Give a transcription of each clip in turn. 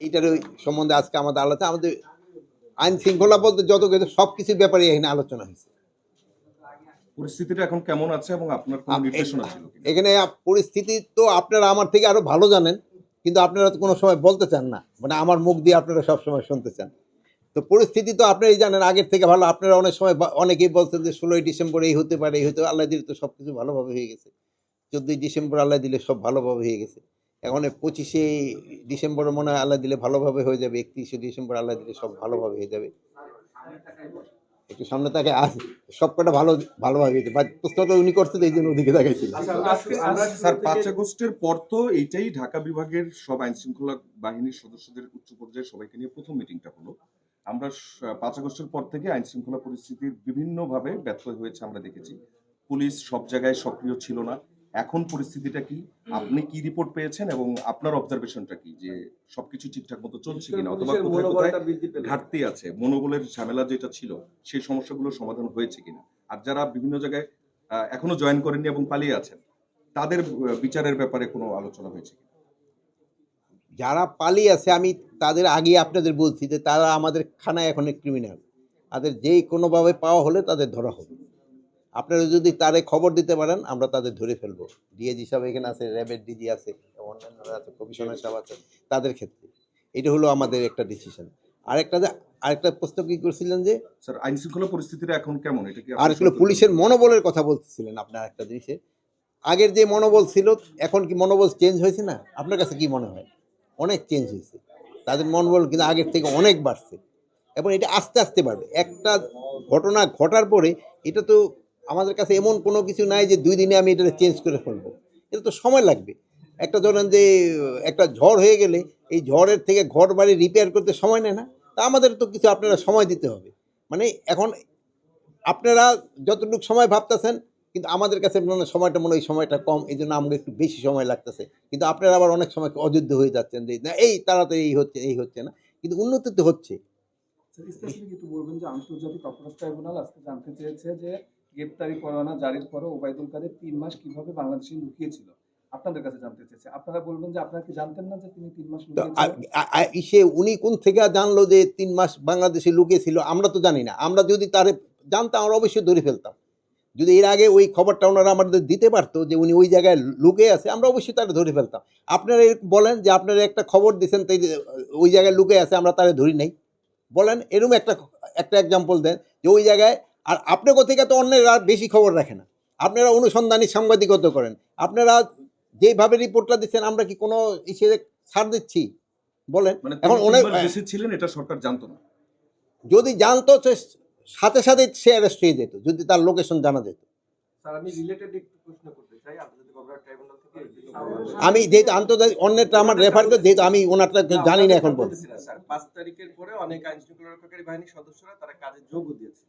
এইটার ওই সম্বন্ধে আজকে আমাদের আলোচনা আমাদের আইন শৃঙ্খলা বলতে যত কিছু সব কিছুর ব্যাপারে এখানে আলোচনা হয়েছে। পরিস্থিতিটা এখন কেমন আছে এবং আপনার কোনো নির্দেশনা ছিল এখানে পরিস্থিতি তো আপনারা আমার থেকে আরও ভালো জানেন কিন্তু আপনারা তো কোনো সময় বলতে চান না। মানে আমার মুখ দিয়ে আপনারা সব সময় শুনতে চান। তো পরিস্থিতি তো আপনারাই জানেন আগের থেকে ভালো। আপনারা অনেক সময় অনেকেই বলছেন যে ষোলোই ডিসেম্বর এই হতে পারে এই হতে আল্লাহ দিলে তো সব কিছু ভালোভাবে হয়ে গেছে। চোদ্দোই ডিসেম্বর আল্লাহ দিলে সব ভালোভাবে হয়ে গেছে। এখন পঁচিশে ডিসেম্বর মনে হয় আল্লাহ দিলে ভালোভাবে হয়ে যাবে একত্রিশে ডিসেম্বর আল্লাহ দিলে সব ভালোভাবে হয়ে যাবে। একটু সামনে তাকে আস সবকটা ভালো ভালোভাবে হয়েছে বা প্রশ্নটা উনি করছে এই জন্য ওদিকে তাকাইছিল। আমরা স্যার পাঁচ আগস্টের পর তো এইটাই ঢাকা বিভাগের সব আইন শৃঙ্খলা বাহিনীর সদস্যদের উচ্চ পর্যায়ে সবাইকে নিয়ে প্রথম মিটিংটা হলো। আমরা পাঁচ আগস্টের পর থেকে আইন শৃঙ্খলা পরিস্থিতির বিভিন্নভাবে ব্যর্থ হয়েছে আমরা দেখেছি। পুলিশ সব জায়গায় সক্রিয় ছিল না। এখন পরিস্থিতিটা কি? আপনি কি রিপোর্ট পেয়েছেন এবং আপনার অবজারভেশনটা কি? যে সবকিছু ঠিকঠাক মতো চলছে কিনা? অথবা কোথায় কোথায় ঘাটতি আছে? মনোবলের ঝামেলা যেটা ছিল সেই সমস্যাগুলো সমাধান হয়েছে কিনা? আর যারা বিভিন্ন জায়গায় এখনও জয়েন করেননি এবং পালিয়ে আছেন তাদের বিচারের ব্যাপারে কোনো আলোচনা হয়েছে কিনা? যারা পালিয়ে আছে আমি তাদের আগে আপনাদের বলছি যে তারা আমাদের খানায় এখন ক্রিমিনাল তাদের যেই কোনোভাবে পাওয়া হলে তাদের ধরা হবে। আপনারা যদি তারে খবর দিতে পারেন আমরা তাদের ধরে ফেলব। ডিএজি সাহেব এখানে আছে র্যাবের ডিজি আছে অন্যান্যরা আছে কমিশনার সাহেব আছে তাদের ক্ষেত্রে। এটা হলো আমাদের একটা ডিসিশন আরেকটা যে আরেকটা প্রশ্ন কি করছিলেন যে স্যার আইন শৃঙ্খলা পরিস্থিতিটা এখন কেমন? এটা কি আর হলো পুলিশের মনোবলের কথা বলতেছিলেন আপনার একটা জিনিসে। আগের যে মনোবল ছিল এখন কি মনোবল চেঞ্জ হয়েছে না? আপনার কাছে কি মনে হয়? অনেক চেঞ্জ হয়েছে। তাদের মনোবল কিন্তু আগের থেকে অনেক বাড়ছে। এবং এটা আস্তে আস্তে বাড়বে। একটা ঘটনা ঘটার পরে এটা তো আমাদের কাছে এমন কোনো কিছু নাই যে দুই দিনে আমি এটা চেঞ্জ করে ফেলব। এটা তো সময় লাগবে। একটা ধরেন যে, একটা ঝড় হয়ে গেলে এই ঝড়ের থেকে ঘর বাড়ি রিপেয়ার করতে সময় নেয় না। তা আমাদের তো কিছু আপনারা সময় দিতে হবে। মানে এখন আপনারা যতটুকু সময় ভাবতেছেন, কিন্তু আমাদের কাছে মনে সময়টা মনে হয় সময়টা কম এই জন্য আমাকে একটু বেশি সময় লাগতেছে। কিন্তু আপনারা আবার অনেক সময় অযোধ্য হয়ে যাচ্ছেন যে, না, এই তাড়াতাড়ি এই হচ্ছে এই হচ্ছে না। কিন্তু উন্নতি তো হচ্ছে। আন্তর্জাতিক অপরাধ ট্রাইব্যুনাল আজকে জানতে চেয়েছে যে গ্রেপ্তারি পরোয়ানা জারির পরও ওবায়দুল কাদের তিন মাস কীভাবে বাংলাদেশে লুকিয়েছিল আপনাদের কাছে জানতে চেয়েছে আপনারা বলবেন যে আপনারা কি জানতেন না যে তিনি তিন মাস সে উনি কোন থেকে জানলো যে তিন মাস বাংলাদেশে লুকিয়েছিল আমরা তো জানি না। আমরা যদি তারে জানতাম আমরা অবশ্যই ধরে ফেলতাম। যদি এর আগে ওই খবরটা ওনারা আমাদের দিতে পারতো যে উনি ওই জায়গায় লুকিয়ে আছে আমরা অবশ্যই তারা ধরে ফেলতাম। আপনারা বলেন যে আপনারা একটা খবর দিচ্ছেন তাই ওই জায়গায় লুকে আছে আমরা তারে ধরি নাই। বলেন এরকম একটা একটা এক্সাম্পল দেন যে ওই জায়গায় আর আপনি কোথেকে তো অন্যের আর বেশি খবর রাখে না। আপনারা অনুসন্ধানী সাংবাদিকতা করেন। আপনারা যেভাবে রিপোর্টটা দিচ্ছেন আমরা কি কোনো ইসে ছাড় দিচ্ছি? বলেন। মানে এখন অনেক- দেশে ছিলেন এটা সরকার জানতো না। যদি জানতো সে সাথে সাথে সে অ্যারেস্ট হয়ে যেত যদি তার লোকেশন জানা যেত। আমি রিলেটেড একটু প্রশ্ন করতে চাই। আন্তর্জাতিক অপরাধ ট্রাইব্যুনাল থেকে আমি যেহেতু আন্তর্জাতিক অন্যটা আমার রেফার করে যেহেতু আমি ওনারটা জানি না এখন পর্যন্ত। পাঁচ তারিখের পরে অনেক আইন শৃঙ্খলা রক্ষাকারী বাহিনীর সদস্যরা তারা কাজে যোগও দিয়েছিল।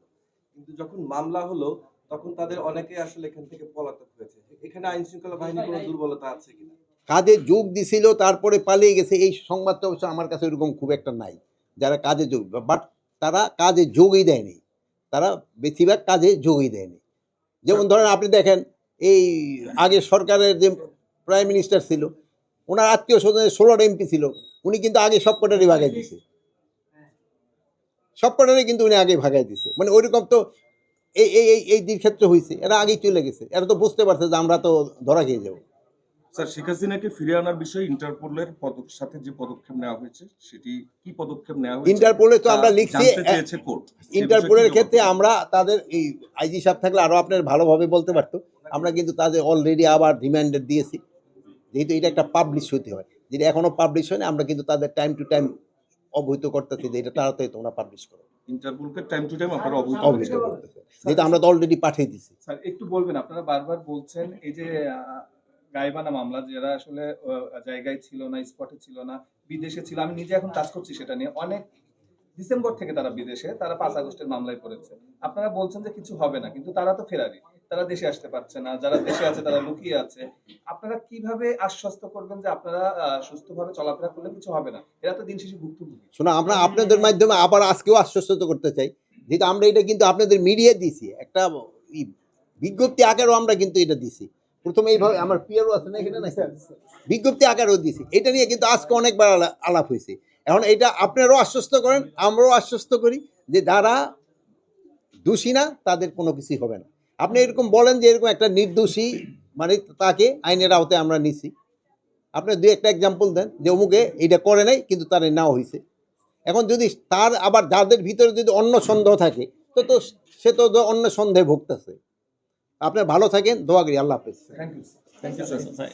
কিন্তু যখন মামলা হলো তখন তাদের অনেকে আসলে এখান থেকে পলাতক হয়েছে। এখানে আইন শৃঙ্খলা বাহিনীর কোনো দুর্বলতা আছে কিনা? কাজে যোগ দিছিল তারপরে পালিয়ে গেছে। এই সংবাদটা অবশ্য আমার কাছে ওরকম খুব একটা নাই। যারা কাজে যোগ বাট তারা কাজে যোগই দেয়নি। তারা বেশিরভাগ কাজে যোগই দেয়নি। যেমন ধরেন আপনি দেখেন এই আগে সরকারের যে প্রাইম মিনিস্টার ছিল ওনার আত্মীয় স্বজনের ষোলোটা এমপি ছিল। উনি কিন্তু আগে সব কটারই ভাগাই দিছে সব কটারই কিন্তু উনি আগে ভাগাই দিছে। মানে ওইরকম তো এই এই এই এই ক্ষেত্রে হয়েছে এরা আগেই চলে গেছে এরা তো বুঝতে পারছে যে আমরা তো ধরা খেয়ে যাব। স্যার শেখ হাসিনাকে ফিরে আনার বিষয়ে ইন্টারপোলের সাথে যে পদক্ষেপ নেওয়া হয়েছে সেটি কি পদক্ষেপ নেওয়া হয়েছে? ইন্টারপোলে তো আমরা লিখছি ইন্টারপোলের ক্ষেত্রে আমরা তাদের এই আইজি সাহেব থাকলে আরও আপনার ভালোভাবে বলতে পারতো। আমরা কিন্তু তাদের অলরেডি আবার রিমাইন্ডার দিয়েছি। যেহেতু এটা একটা পাবলিশ হতে হয় যেটা এখনও পাবলিশ হয়নি আমরা কিন্তু তাদের টাইম টু টাইম অবহিত করতেছি যে এটা তাড়াতাড়ি তোমরা পাবলিশ করো। ইন্টারপোলকে টাইম টু টাইম আপনারা অবহিত অবহিত যেহেতু আমরা তো অলরেডি পাঠিয়ে দিছি স্যার একটু বলবেন আপনারা বারবার বলছেন এই যে আহ, গাইবানা মামলা যারা আসলে আহ, জায়গায় ছিল না স্পটে ছিল না বিদেশে ছিল আমি নিজে এখন কাজ করছি সেটা নিয়ে। অনেক ডিসেম্বর থেকে তারা বিদেশে তারা পাঁচ আগস্টের মামলায় পড়েছে। আপনারা বলছেন যে কিছু হবে না কিন্তু তারা তো ফেরারি। তারা দেশে আসতে পারছে না যারা দেশে আছে তারা লুকিয়ে আছে। আপনারা কীভাবে আশ্বস্ত করবেন যে আপনারা সুস্থভাবে চলাফেরা করলে কিছু হবে না? এরা তো দিন শেষে ভুক্তভোগী। শোনো আমরা আপনাদের মাধ্যমে আবার আজকেও আশ্বস্ত করতে চাই। যেহেতু আমরা এটা কিন্তু আপনাদের মিডিয়া দিছি একটা বিজ্ঞপ্তি আকারও আমরা কিন্তু এটা দিছি প্রথমে এইভাবে আমার পিয়ারও আছে না এখানে? না বিজ্ঞপ্তি আকারও দিছি এটা নিয়ে কিন্তু আজকে অনেকবার আলাপ হয়েছে। এখন এটা আপনারাও আশ্বস্ত করেন আমরাও আশ্বস্ত করি যে যারা দোষী না তাদের কোনো কিছুই হবে না। আপনি এরকম বলেন যে এরকম একটা নির্দোষী মানে তাকে আইনের আওতায় আমরা নিছি। আপনি দুই একটা এক্সাম্পল দেন যে অমুকে এটা করে নাই কিন্তু তার নাও হয়েছে এখন যদি তার আবার যাদের ভিতরে যদি অন্য সন্দেহ থাকে তো তো সে তো অন্য সন্দেহে ভুগতেছে। আপনার ভালো থাকেন দোয়া করি আল্লাহ হাফেজ। Thank you thank you sir